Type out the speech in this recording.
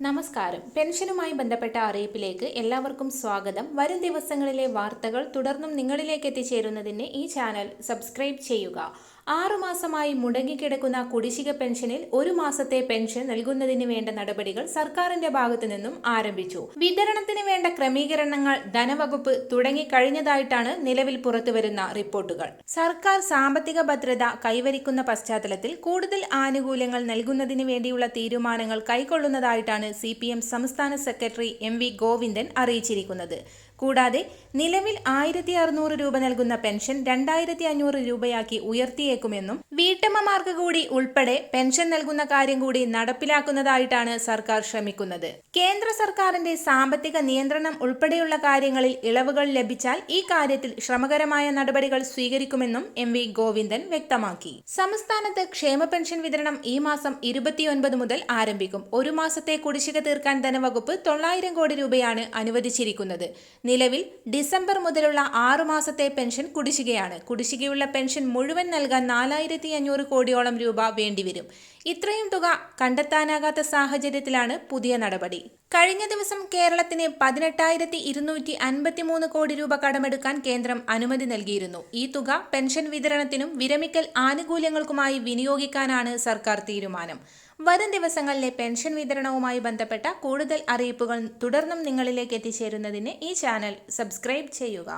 നമസ്കാരം. പെൻഷനുമായി ബന്ധപ്പെട്ട അറിയിപ്പിലേക്ക് എല്ലാവർക്കും സ്വാഗതം. വരും ദിവസങ്ങളിലെ വാർത്തകൾ തുടർന്നും നിങ്ങളിലേക്ക് എത്തിച്ചേരുന്നതിന് ഈ ചാനൽ സബ്സ്ക്രൈബ് ചെയ്യുക. ആറുമാസമായി മുടങ്ങിക്കിടക്കുന്ന കുടിശ്ശിക പെൻഷനിൽ ഒരു മാസത്തെ പെൻഷൻ നൽകുന്നതിന് വേണ്ട നടപടികൾ സർക്കാരിന്റെ ഭാഗത്തു നിന്നും ആരംഭിച്ചു. വിതരണത്തിന് വേണ്ട ക്രമീകരണങ്ങൾ ധനവകുപ്പ് തുടങ്ങിക്കഴിഞ്ഞതായിട്ടാണ് നിലവിൽ പുറത്തുവരുന്ന റിപ്പോർട്ടുകൾ. സർക്കാർ സാമ്പത്തിക ഭദ്രത കൈവരിക്കുന്ന പശ്ചാത്തലത്തിൽ കൂടുതൽ ആനുകൂല്യങ്ങൾ നൽകുന്നതിന് വേണ്ടിയുള്ള തീരുമാനങ്ങൾ കൈക്കൊള്ളുന്നതായിട്ടാണ് സി സംസ്ഥാന സെക്രട്ടറി എം വി ഗോവിന്ദൻ അറിയിച്ചിരിക്കുന്നത്. കൂടാതെ നിലവിൽ ആയിരത്തി അറുന്നൂറ് രൂപ നൽകുന്ന പെൻഷൻ രണ്ടായിരത്തി അഞ്ഞൂറ് രൂപയാക്കി ഉയർത്തിയേക്കുമെന്നും വീട്ടമ്മമാർക്ക് കൂടി ഉൾപ്പെടെ പെൻഷൻ നൽകുന്ന കാര്യം കൂടി നടപ്പിലാക്കുന്നതായിട്ടാണ് സർക്കാർ ശ്രമിക്കുന്നത്. കേന്ദ്ര സർക്കാരിന്റെ സാമ്പത്തിക നിയന്ത്രണം ഉൾപ്പെടെയുള്ള കാര്യങ്ങളിൽ ഇളവുകൾ ലഭിച്ചാൽ ഈ കാര്യത്തിൽ ശ്രമകരമായ നടപടികൾ സ്വീകരിക്കുമെന്നും എം വി ഗോവിന്ദൻ വ്യക്തമാക്കി. സംസ്ഥാനത്ത് ക്ഷേമ പെൻഷൻ വിതരണം ഈ മാസം ഇരുപത്തിയൊൻപത് മുതൽ ആരംഭിക്കും. ഒരു മാസത്തെ കുടിശ്ശിക തീർക്കാൻ ധനവകുപ്പ് തൊള്ളായിരം കോടി രൂപയാണ് അനുവദിച്ചിരിക്കുന്നത്. നിലവിൽ ഡിസംബർ മുതലുള്ള ആറുമാസത്തെ പെൻഷൻ കുടിശ്ശികയാണ്. കുടിശ്ശികയുള്ള പെൻഷൻ മുഴുവൻ നൽകാൻ നാലായിരത്തി അഞ്ഞൂറ് കോടിയോളം രൂപ വേണ്ടിവരും. ഇത്രയും തുക കണ്ടെത്താനാകാത്ത സാഹചര്യത്തിലാണ് പുതിയ നടപടി. കഴിഞ്ഞ ദിവസം കേരളത്തിന് പതിനെട്ടായിരത്തി ഇരുന്നൂറ്റി അൻപത്തിമൂന്ന് കോടി രൂപ കടമെടുക്കാൻ കേന്ദ്രം അനുമതി നൽകിയിരുന്നു. ഈ തുക പെൻഷൻ വിതരണത്തിനും വിരമിക്കൽ ആനുകൂല്യങ്ങൾക്കുമായി വിനിയോഗിക്കാനാണ് സർക്കാർ തീരുമാനം. വരും ദിവസങ്ങളിലെ പെൻഷൻ വിതരണവുമായി ബന്ധപ്പെട്ട കൂടുതൽ അറിയിപ്പുകൾ തുടർന്നും നിങ്ങളിലേക്ക് എത്തിച്ചേരുന്നതിന് ഈ ചാനൽ സബ്സ്ക്രൈബ് ചെയ്യുക.